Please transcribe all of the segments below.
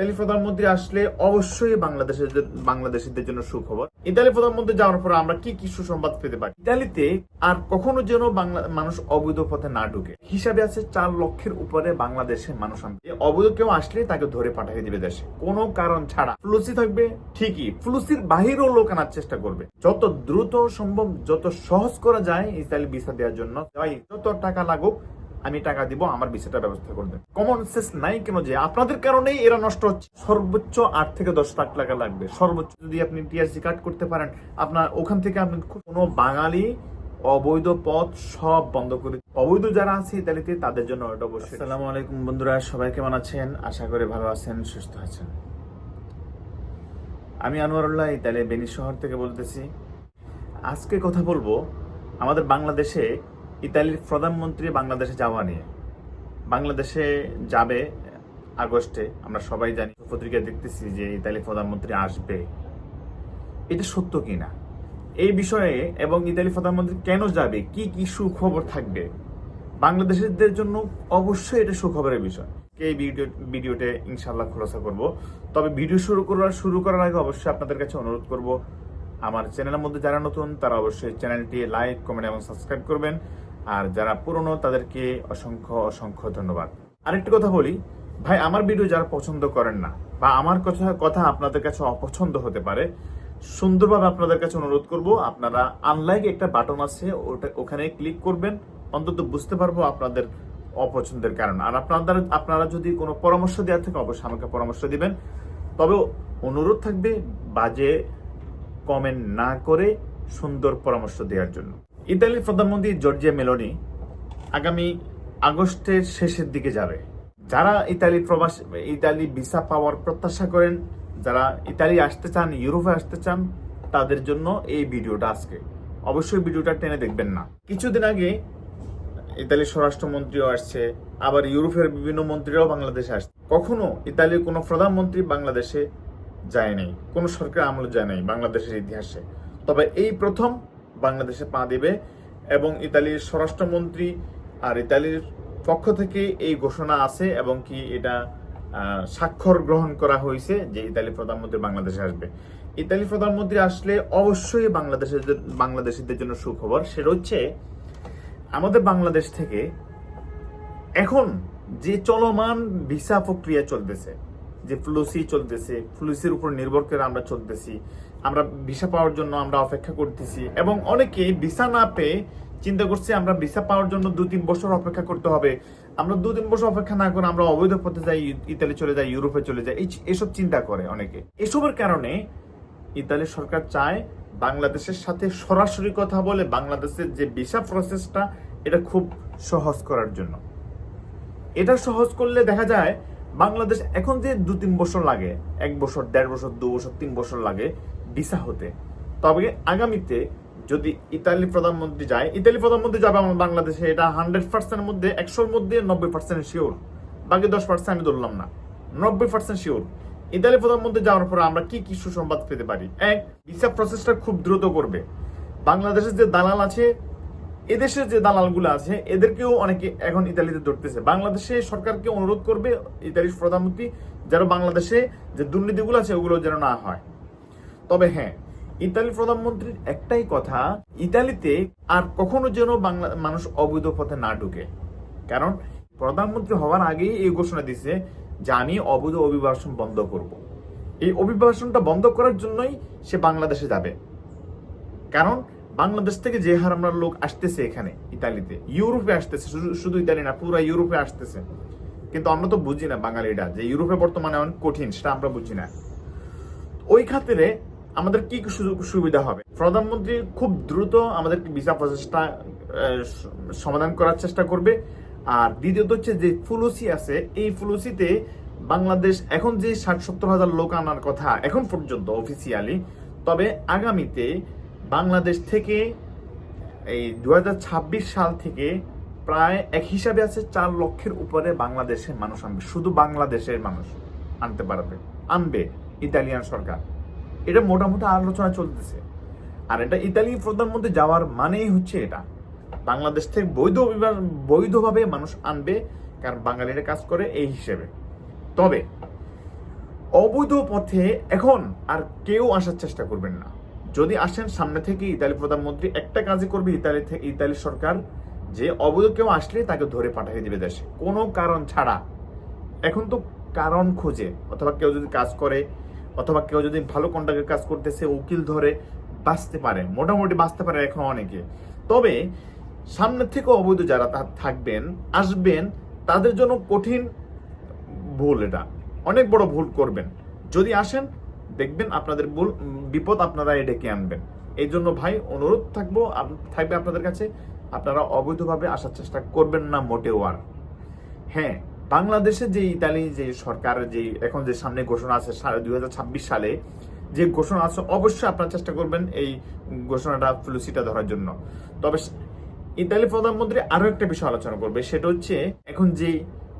Italy প্রধানমন্ত্রী আসলে অবশ্যই বাংলাদেশের বাংলাদেশিদের জন্য সুখবর। ইতালি প্রধানমন্ত্রী যাওয়ার পর আমরা কি কি সুসংবাদ পেতে পারি? ইতালিতে আর কখনো যেন বাংলা মানুষ অবৈধ পথে না ঢুকে। হিসাবে আছে চার লক্ষের উপরে বাংলাদেশের মানুষ এই অবৈধ কেউ আসলে তাকে ধরে পাঠিয়ে দিবে দেশে। কোনো কারণ ছাড়া। ফ্লুসি থাকবে? ঠিকই। ফ্লুসির বাহিরেও লোক আনার চেষ্টা করবে। যত দ্রুত সম্ভব, যত সহজ করা যায় ইতালি ভিসা দেওয়ার জন্য যত টাকা লাগুক আমি টাকা দিব, আমার ভিসাটা ব্যবস্থা করে দেন। কমন সেন্স নাই কেন যে আপনাদের কারণেই এরা নষ্ট হচ্ছে? সর্বোচ্চ আট থেকে দশ লাখ টাকা লাগবে। সর্বোচ্চ যদি আপনি টিআরসি কার্ড করতে পারেন, আপনার ওখান থেকে আপনি কোনো বাঙালি অবৈধ পথ সব বন্ধ করে অবৈধ যারা আছে ইতালিতে, তাদের জন্য এটা অবশ্যই। আসসালামু আলাইকুম বন্ধুরা, সবাই কেমন আছেন? আশা করে ভালো আছেন, সুস্থ আছেন। আমি আনোয়ারুল্লাহ ইতালি বেনি শহর থেকে বলতেছি। আজকে কথা বলব আমাদের বাংলাদেশে ইতালির প্রধানমন্ত্রী বাংলাদেশে যাওয়া নিয়ে। বাংলাদেশে যাবে আগস্টে, আমরা সবাই জানি। পত্রিকায় দেখতেছি যে ইতালি প্রধানমন্ত্রী আসবে। এটা সত্য কি না এই বিষয়ে এবং ইতালি প্রধানমন্ত্রী কেন যাবে? কি কি সুখবর থাকবে? বাংলাদেশিদের জন্য অবশ্যই এটা সুখবরের বিষয়। এই ভিডিও, ভিডিওতে ইনশাল্লাহ খোলাসা করব। তবে ভিডিও শুরু করার শুরু করার আগে অবশ্যই আপনাদের কাছে অনুরোধ করব, আমার চ্যানেলের মধ্যে যারা নতুন, তারা অবশ্যই চ্যানেলটি লাইক, কমেন্ট এবং সাবস্ক্রাইব করবেন। আর যারা পুরনো, তাদেরকে অসংখ্য অসংখ্য ধন্যবাদ। আরেকটি কথা বলি, ভাই, আমার ভিডিও যারা পছন্দ করেন না, বা আমার কথা কথা আপনাদের কাছে অপছন্দ হতে পারে, সুন্দরভাবে আপনাদের কাছে অনুরোধ করব, আপনারা আনলাইক একটা বাটন আছে, ওটা, ওখানে ক্লিক করবেন, অন্তত বুঝতে পারব আপনাদের অপছন্দের কারণ। আর আপনাদের, আপনারা যদি কোনো পরামর্শ দেওয়ার থাকে, অবশ্যই আমাকে পরামর্শ দিবেন। তবে অনুরোধ থাকবে, বাজে কমেন্ট না করে সুন্দর পরামর্শ দেওয়ার জন্য। ইতালির প্রধানমন্ত্রী জর্জিয়া মেলোনি আগামী আগস্টের শেষের দিকে যাবে। যারা ইতালি প্রবাস, ইতালি ভিসা পাওয়ার প্রত্যাশা করেন, যারা ইতালি আসতে চান, ইউরোপে আসতে চান, তাদের জন্য এই ভিডিওটা আজকে। অবশ্যই ভিডিওটা টেনে দেখবেন না। কিছুদিন আগে ইতালির স্বরাষ্ট্রমন্ত্রীও আসছে, আবার ইউরোপের বিভিন্ন মন্ত্রীরাও বাংলাদেশে আসছে। কখনো ইতালির কোনো প্রধানমন্ত্রী বাংলাদেশে যায় নাই, কোনো সরকার আমলে যায় নাই বাংলাদেশের ইতিহাসে। তবে এই প্রথম বাংলাদেশে পা দেবে এবং ইতালির স্বরাষ্ট্রমন্ত্রী আর ইতালির পক্ষ থেকে এই ঘোষণা আছে এবং কি এটা স্বাক্ষর গ্রহণ করা হয়েছে যে ইতালি প্রধানমন্ত্রী বাংলাদেশে আসবে। ইতালি প্রধানমন্ত্রী আসলে অবশ্যই বাংলাদেশের বাংলাদেশিদের জন্য সুখবর। সেটা হচ্ছে আমাদের বাংলাদেশ থেকে এখন যে চলমান ভিসা প্রক্রিয়া চলতেছে, যে ফ্লুসি চলতেছে, ফ্লুসির উপর নির্ভর করে আমরা চলতেছি আমরা ভিসা পাওয়ার জন্য আমরা অপেক্ষা করতেছি। এবং অনেকে ভিসা না পেয়ে চিন্তা করছি আমরা ভিসা পাওয়ার জন্য দু তিন বছর অপেক্ষা করতে হবে। আমরা দু তিন বছর অপেক্ষা না করে আমরা অবৈধ পথে যাই, ইতালি চলে যাই, ইউরোপে চলে যাই এসব চিন্তা করে অনেকে। এসবের কারণে ইতালি সরকার চায় বাংলাদেশের সাথে সরাসরি কথা বলে বাংলাদেশের যে ভিসা প্রসেসটা এটা খুব সহজ করার জন্য। এটা সহজ করলে দেখা যায় বাংলাদেশ এখন যে দু তিন বছর লাগে, এক বছর, দেড় বছর, দু বছর, তিন বছর লাগে ভিসা হতে। তবে আগামীতে যদি ইতালি প্রধানমন্ত্রী যায়, ইতালি প্রধানমন্ত্রী যাবে আমার বাংলাদেশে, এটা হান্ড্রেড পার্সেন্টের মধ্যে, একশোর মধ্যে নব্বই পার্সেন্ট শিওর। বাকি দশ পার্সেন্ট আমি ধরলাম না। নব্বই পার্সেন্ট শিওর। ইতালি প্রধানমন্ত্রী যাওয়ার পরে আমরা কি কি সুসংবাদ পেতে পারি? এক, ভিসা প্রসেসটা খুব দ্রুত করবে। বাংলাদেশের যে দালাল আছে, এদেশের যে দালালগুলো আছে, এদেরকেও অনেকে এখন ইতালিতে ধরতেছে। বাংলাদেশে সরকারকে অনুরোধ করবে ইতালির প্রধানমন্ত্রী যেন বাংলাদেশে যে দুর্নীতিগুলো আছে, ওগুলো যেন না হয়। তবে হ্যাঁ ইতালির প্রধানমন্ত্রীর একটাই কথা, ইতালিতে আর কখনো যেন বাংলা, মানুষ অবৈধ পথে না ঢুকে। কারণ প্রধানমন্ত্রী হওয়ার আগেই এই ঘোষণা দিছে যে আমি অবৈধ অভিবাসন বন্ধ করব। এই অভিবাসনটা বন্ধ করার জন্যই সে বাংলাদেশে যাবে। কারণ বাংলাদেশ থেকে যে হার আমরা লোক আসতেছে এখানে, ইতালিতে, ইউরোপে আসতেছে, শুধু- শুধু ইতালি না, পুরো ইউরোপে আসতেছে। কিন্তু আমরা তো বুঝি না বাঙালিরা যে ইউরোপে বর্তমানে অনেক কঠিন, সেটা আমরা বুঝি না। ওই খাতিরে আমাদের কি সুযোগ সুবিধা হবে? প্রধানমন্ত্রী খুব দ্রুত আমাদের ভিসা প্রচেষ্টা সমাধান করার চেষ্টা করবে। আর দ্বিতীয়ত হচ্ছে যে ফুলুসি আছে, এই ফুলুসিতে বাংলাদেশ এখন যে ষাট সত্তর হাজার লোক আনার কথা এখন পর্যন্ত অফিসিয়ালি তবে আগামীতে বাংলাদেশ থেকে এই দু হাজার ছাব্বিশ সাল থেকে প্রায় এক হিসাবে আছে চার লক্ষের উপরে বাংলাদেশের মানুষ আনবে। শুধু বাংলাদেশের মানুষ আনতে পারবে, আনবে ইতালিয়ান সরকার। এটা মোটামুটি আলোচনা চলতেছে। আর এটা ইতালি প্রধানমন্ত্রী যাওয়ার মানেই হচ্ছে এটা। বাংলাদেশ থেকে বৈধ বৈধভাবে মানুষ আনবে, কারণ বাঙালিরা কাজ করে এই হিসেবে। তবে, অবৈধ পথে এখন আর কেউ আসার চেষ্টা করবেন না। যদি আসেন, সামনে থেকে ইতালি প্রধানমন্ত্রী একটা কাজই করবে, ইতালি থেকে ইতালি সরকার, যে অবৈধ কেউ আসলে তাকে ধরে পাঠিয়ে দিবে দেশে। কোনো কারণ ছাড়া। এখন তো কারণ খোঁজে, অথবা কেউ যদি কাজ করে অথবা কেউ যদি ভালো কন্ট্রাক্টের কাজ করতেছে, উকিল ধরে বাঁচতে পারে, মোটামুটি বাঁচতে পারে এখন অনেকে। তবে সামনে থেকে অবৈধ যারা তা থাকবেন, আসবেন, তাদের জন্য কঠিন ভুল এটা। অনেক বড় ভুল করবেন। যদি আসেন, দেখবেন আপনাদের ভুল, বিপদ আপনারা এ ডেকে আনবেন। এই জন্য ভাই, অনুরোধ থাকব থাকবে আপনাদের কাছে। আপনারা অবৈধভাবে আসার চেষ্টা করবেন না মোটেও আর। হ্যাঁ বাংলাদেশে যে ইতালি যে সরকার, যে এখন যে সামনে ঘোষণা আছে দু হাজার ছাব্বিশ সালে, যে ঘোষণা আছে, অবশ্যই আপনারা চেষ্টা করবেন এই ঘোষণাটা ফ্লুসিটা ধরার জন্য। তবে ইতালি প্রধানমন্ত্রী আরও একটা বিষয় আলোচনা করবে, সেটা হচ্ছে এখন যে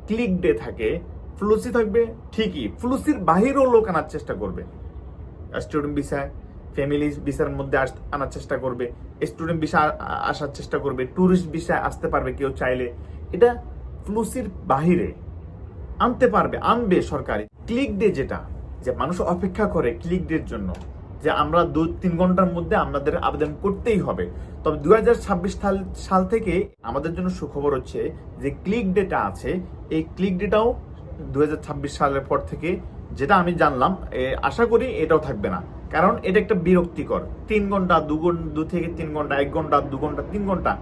ক্লিক ডে থাকে, ফ্লুসি থাকবে ঠিকই, ফ্লুসির বাহিরেও লোক আনার চেষ্টা করবে। স্টুডেন্ট ভিসা, ফ্যামিলি ভিসার মধ্যে আনার চেষ্টা করবে, স্টুডেন্ট ভিসা আসার চেষ্টা করবে ট্যুরিস্ট ভিসা আসতে পারবে কেউ চাইলে। এটা ফ্লুসির বাহিরে আনতে পারবে, আনবে সরকারি। ক্লিক ডে যেটা, যে মানুষ অপেক্ষা করে ক্লিক ডের জন্য, যে আমরা দু, তিন ঘণ্টার মধ্যে আমাদের আবেদন করতেই হবে। তবে দুই হাজার ছাব্বিশ সাল সাল থেকে আমাদের জন্য সুখবর হচ্ছে যে ক্লিক ডেটা আছে, এই ক্লিক ডেটাও দু হাজার ছাব্বিশ সালের পর থেকে, যেটা আমি জানলাম আশা করি এটাও থাকবে না। কারণ এটা একটা বিরক্তিকর। তিন ঘণ্টা, দু ঘণ্টা, দু থেকে তিন ঘণ্টা, এক ঘণ্টা, দু ঘণ্টা, তিন ঘণ্টা,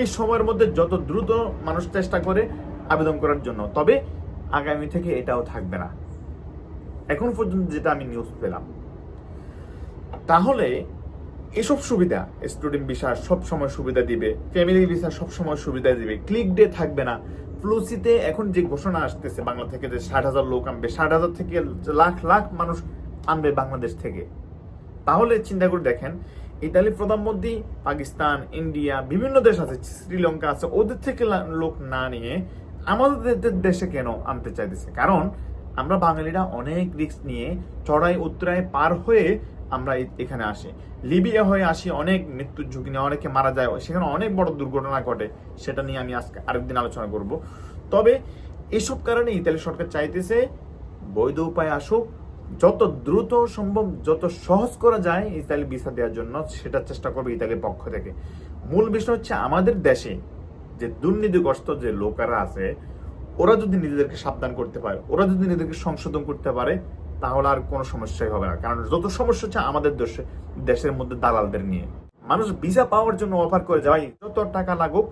এই সময়ের মধ্যে যত দ্রুত মানুষ চেষ্টা করে আবেদন করার জন্য, তবে আগামী থেকে এটাও থাকবে না। এখন পর্যন্ত যেটা আমি নিউজ পেলাম। তাহলে এসব সুবিধা স্টুডেন্ট ভিসা সব সময় সুবিধা দিবে ফ্যামিলি ভিসা সব সময় সুবিধা দিবে ক্লিক ডে থাকবে না। ফ্লুসিতে এখন যে ঘোষণা আসতেছে বাংলা থেকে যে ষাট হাজার লোক আনবে, ষাট হাজার থেকে লাখ লাখ মানুষ আনবে বাংলাদেশ থেকে। তাহলে চিন্তা করে দেখেন, ইতালি প্রধানমন্ত্রী, পাকিস্তান, ইন্ডিয়া, বিভিন্ন দেশ আছে, শ্রীলঙ্কা আছে, ওদের থেকে লোক না নিয়ে আমাদের দেশে কেন আনতে চাইতেছে? কারণ আমরা বাঙালিরা অনেক রিস্ক নিয়ে চড়াই উত্তরায় পার হয়ে আমরা এখানে আসি। লিবিয়া হয়ে আসি, অনেক মৃত্যুর ঝুঁকি নিয়ে অনেকে মারা যায়, সেখানে অনেক বড় দুর্ঘটনা ঘটে, সেটা নিয়ে আমি আজকে আরেকদিন আলোচনা করব। তবে এসব কারণে ইতালি সরকার চাইতেছে বৈধ উপায় আসুক যত দ্রুত সম্ভব, যত সহজ করা যায় ইতালি ভিসা দেওয়ার জন্য সেটা চেষ্টা করবে ইতালির পক্ষ থেকে। মূল বিষয় হচ্ছে আমাদের দেশে যে দুর্নীতিগ্রস্ত যে লোকেরা আছে, ওরা যদি নিজেদেরকে সাবধান করতে পারে, ওরা যদি নিজেদেরকে সংশোধন করতে পারে, তাহলে আর কোনো সমস্যাই হবে না। কারণ যত সমস্যা হচ্ছে আমাদের দেশে, দেশের মধ্যে দালালদের নিয়ে। মানুষ ভিসা পাওয়ার জন্য অফার করে যায় যত টাকা লাগুক,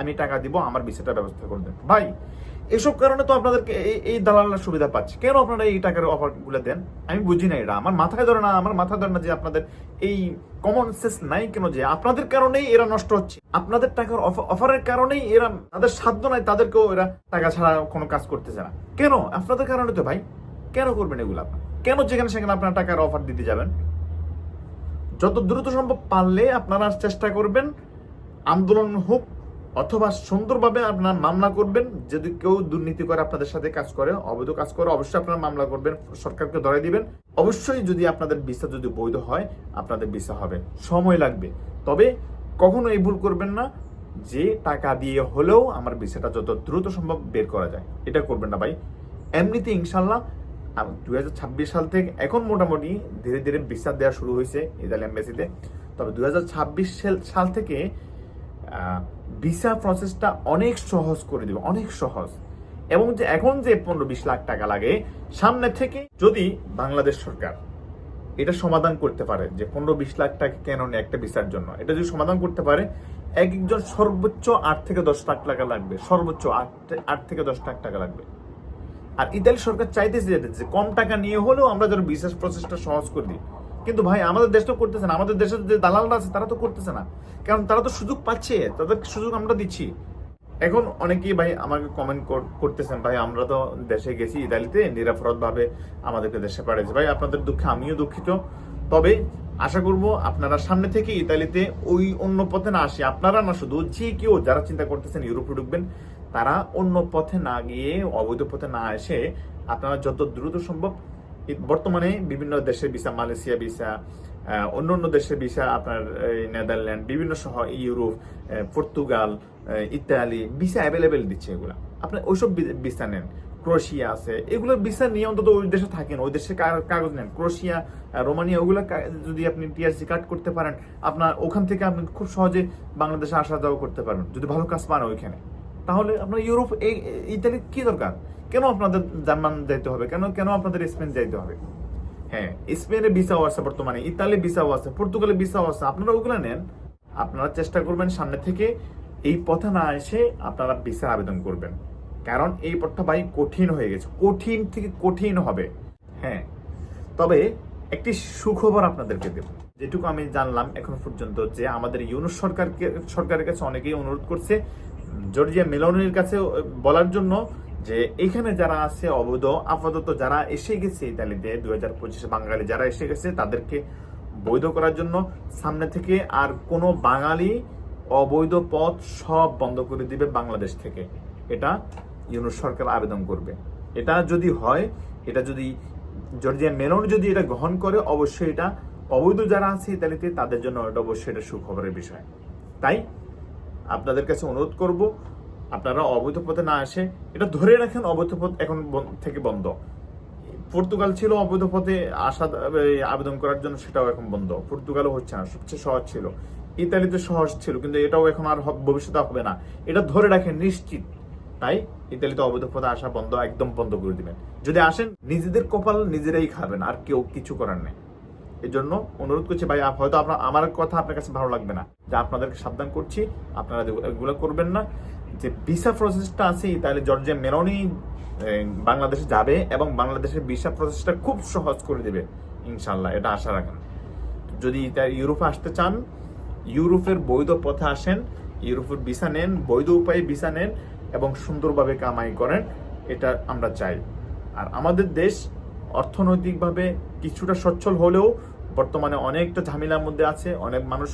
আমি টাকা দিব, আমার ভিসাটা ব্যবস্থা করে দেন। ভাই এসব কারণে তো আপনাদেরকে এই- দালালরা সুবিধা পাচ্ছে। কেন আপনারা এই টাকার অফারগুলো দেন? আমি বুঝি না এটা। আমার মাথায় ধরে না, আমার মাথায় ধরে না যে আপনাদের এই কমন সেন্স নাই কেন যে আপনাদের কারণেই এরা নষ্ট হচ্ছে। আপনাদের টাকার অফারের কারণেই এরা, তাদের সাধ্য নাই, তাদেরকেও এরা টাকা ছাড়া কোনো কাজ করতেছে না। কেন? আপনাদের কারণে তো ভাই। কেন করবেন এগুলো কেন যেখানে সেখানে আপনার টাকার অফার দিতে যাবেন? যত দ্রুত সম্ভব পারলে আপনারা চেষ্টা করবেন, আন্দোলন হোক অথবা সুন্দরভাবে আপনার মামলা করবেন, যদি কেউ দুর্নীতি করে আপনাদের সাথে কাজ করে, অবৈধ কাজ করে, অবশ্যই আপনারা মামলা করবেন, সরকারকে ধরে দিবেন। অবশ্যই যদি আপনাদের ভিসা যদি বৈধ হয়, আপনাদের ভিসা হবে। সময় লাগবে। তবে কখনো এই ভুল করবেন না, যে টাকা দিয়ে হলেও আমার ভিসাটা যত দ্রুত সম্ভব বের করা যায়। এটা করবেন না ভাই। এমনিতে ইনশাল্লাহ দুই হাজার ছাব্বিশ সাল থেকে এখন মোটামুটি ধীরে ধীরে ভিসা দেওয়া শুরু হয়েছে ইতালি এম্বাসিতে। তবে দু হাজার ছাব্বিশ সাল থেকে ভিসা প্রসেসটা অনেক সহজ করে দিবে, অনেক সহজ। এবং যে এখন যে পনেরো বিশ লাখ টাকা লাগে, সামনে থেকে যদি বাংলাদেশ সরকার এটা সমাধান করতে পারে, যে পনেরো বিশ লাখ টাকা কেন নেয় একটা ভিসার জন্য, এটা যদি সমাধান করতে পারে, এক একজন সর্বোচ্চ আট থেকে দশ লাখ টাকা লাগবে, সর্বোচ্চ আট আট থেকে দশ লাখ টাকা লাগবে। আর ইতালি সরকার চাইতেছে যে কম টাকা নিয়ে হলেও আমরা যেন বিশেষ প্রসেসটা সহজ করে দিই। কিন্তু ভাই, আমাদের দেশ তো করতেছে না। আমাদের দেশের যে দালালরা আছে, তারা তো করতেছে না। কারণ তারা তো সুযোগ পাচ্ছে, তাদের সুযোগ আমরা দিচ্ছি। এখন অনেকেই ভাই আমাকে কমেন্ট করতেছেন, ভাই, আমরা তো দেশে গেছি ইতালিতে নিরাপরাধ ভাবে আমাদেরকে দেশে পাঠিয়েছে। ভাই, আপনাদের দুঃখে আমিও দুঃখিত। তবে আশা করব আপনারা সামনে থেকে ইতালিতে ওই অন্য পথে না আসে। আপনারা না শুধু, যে কেউ যারা চিন্তা করতেছেন ইউরোপে ঢুকবেন, তারা অন্য পথে না গিয়ে অবৈধ পথে না এসে আপনারা যত দ্রুত সম্ভব বর্তমানে বিভিন্ন দেশের ভিসা, মালয়েশিয়া ভিসা অন্য অন্য দেশের ভিসা, আপনার নেদারল্যান্ড, বিভিন্ন সহ Europe Portugal Italy, visa available দিচ্ছে এগুলা। আপনি ওইসব ভিসা নেন। ক্রোশিয়া আছে। এগুলো ভিসা নিয়ে অন্তত ওই দেশে থাকেন, ওই দেশে কাগজ নেন। ক্রোশিয়া রোমানিয়া, ওগুলো যদি আপনি টিআরসি কাট করতে পারেন, আপনার ওখান থেকে আপনি খুব সহজে বাংলাদেশে আসা যাওয়া করতে পারেন যদি ভালো কাজ পান ওইখানে। তাহলে আপনার ইউরোপ, এই ইতালি কি দরকার? কেন আপনাদের জার্মান যাইতে হবে? কেন কেন আপনাদের স্পেন যাইতে হবে? হ্যাঁ স্পেনে ভিসাও আছে বর্তমানে ইতালি ভিসাও আছে পর্তুগালে ভিসাও আছে। আপনারা ওগুলো নেন, আপনারা চেষ্টা করবেন সামনে থেকে এই পথে না এসে আপনারা ভিসার আবেদন করবেন। কারণ এই পথটা ভাই কঠিন হয়ে গেছে, কঠিন থেকে কঠিন হবে। হ্যাঁ তবে একটি সুখবর আপনাদেরকে দেব। যেটুকু আমি জানলাম এখন পর্যন্ত যে আমাদের ইউনুস সরকারকে, সরকারের কাছে অনেকেই অনুরোধ করছে জর্জিয়া মেলনের কাছে বলার জন্য যে এখানে যারা আছে, অবৈধ, আপাতত যারা এসে গেছে ইতালিতে, দুই হাজার পঁচিশে বাঙালি যারা এসে গেছে, তাদেরকে বৈধ করার জন্য সামনে থেকে আর কোনো বাঙালি অবৈধ পথ সব বন্ধ করে দিবে বাংলাদেশ থেকে। এটা ইউনুস সরকার আবেদন করবে। এটা যদি হয়, এটা যদি জর্জিয়া মেলন যদি এটা গ্রহণ করে, অবশ্যই এটা অবৈধ যারা আছে ইতালিতে, তাদের জন্য এটা অবশ্যই এটা সুখবরের বিষয়। তাই আপনাদের কাছে অনুরোধ করব, আপনারা অবৈধ পথে না আসে এটা ধরে রাখেন অবৈধ পথ এখন থেকে বন্ধ। পর্তুগাল ছিল অবৈধ পথে আসা আবেদন করার জন্য সেটাও এখন বন্ধ। পর্তুগালও হচ্ছে না, সবচেয়ে সহজ ছিল। ইতালিতে সহজ ছিল, কিন্তু এটাও এখন আর ভবিষ্যতে হবে না। এটা ধরে রাখেন নিশ্চিত। তাই ইতালিতে অবৈধ পথে আসা বন্ধ, একদম বন্ধ করে দিবেন। যদি আসেন, নিজেদের কপাল নিজেরাই খাবেন, আর কেউ কিছু করার নেই। এই জন্য অনুরোধ করছি ভাই হয়তো আপনার আমার কথা আপনার কাছে ভালো লাগবে না। যে আপনাদেরকে সাবধান করছি, আপনারা এগুলো- করবেন না। যে ভিসা প্রসেসটা আছে তাহলে জর্জিয়া মেরনি বাংলাদেশে যাবে এবং বাংলাদেশের ভিসা প্রসেসটা খুব সহজ করে দেবে ইনশাল্লাহ এটা আশা রাখেন। যদি তা- ইউরোপে আসতে চান, ইউরোপের বৈধ পথে আসেন, ইউরোপের ভিসা নেন, বৈধ উপায়ে ভিসা নেন এবং সুন্দরভাবে কামাই করেন, এটা আমরা চাই। আর আমাদের দেশ অর্থনৈতিকভাবে কিছুটা সচ্ছল হলেও বর্তমানে অনেকটা ঝামেলার মধ্যে আছে, অনেক মানুষ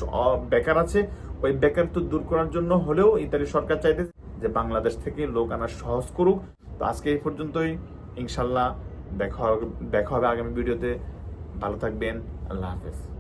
বেকার আছে। ওই বেকারত্ব দূর করার জন্য হলেও ইতালি সরকার চাইতে যে বাংলাদেশ থেকে লোক আনা সহজ করুক। তো আজকে এই পর্যন্তই। ইনশাল্লাহ দেখা দেখা হবে আগামী ভিডিওতে। ভালো থাকবেন। আল্লাহ হাফেজ।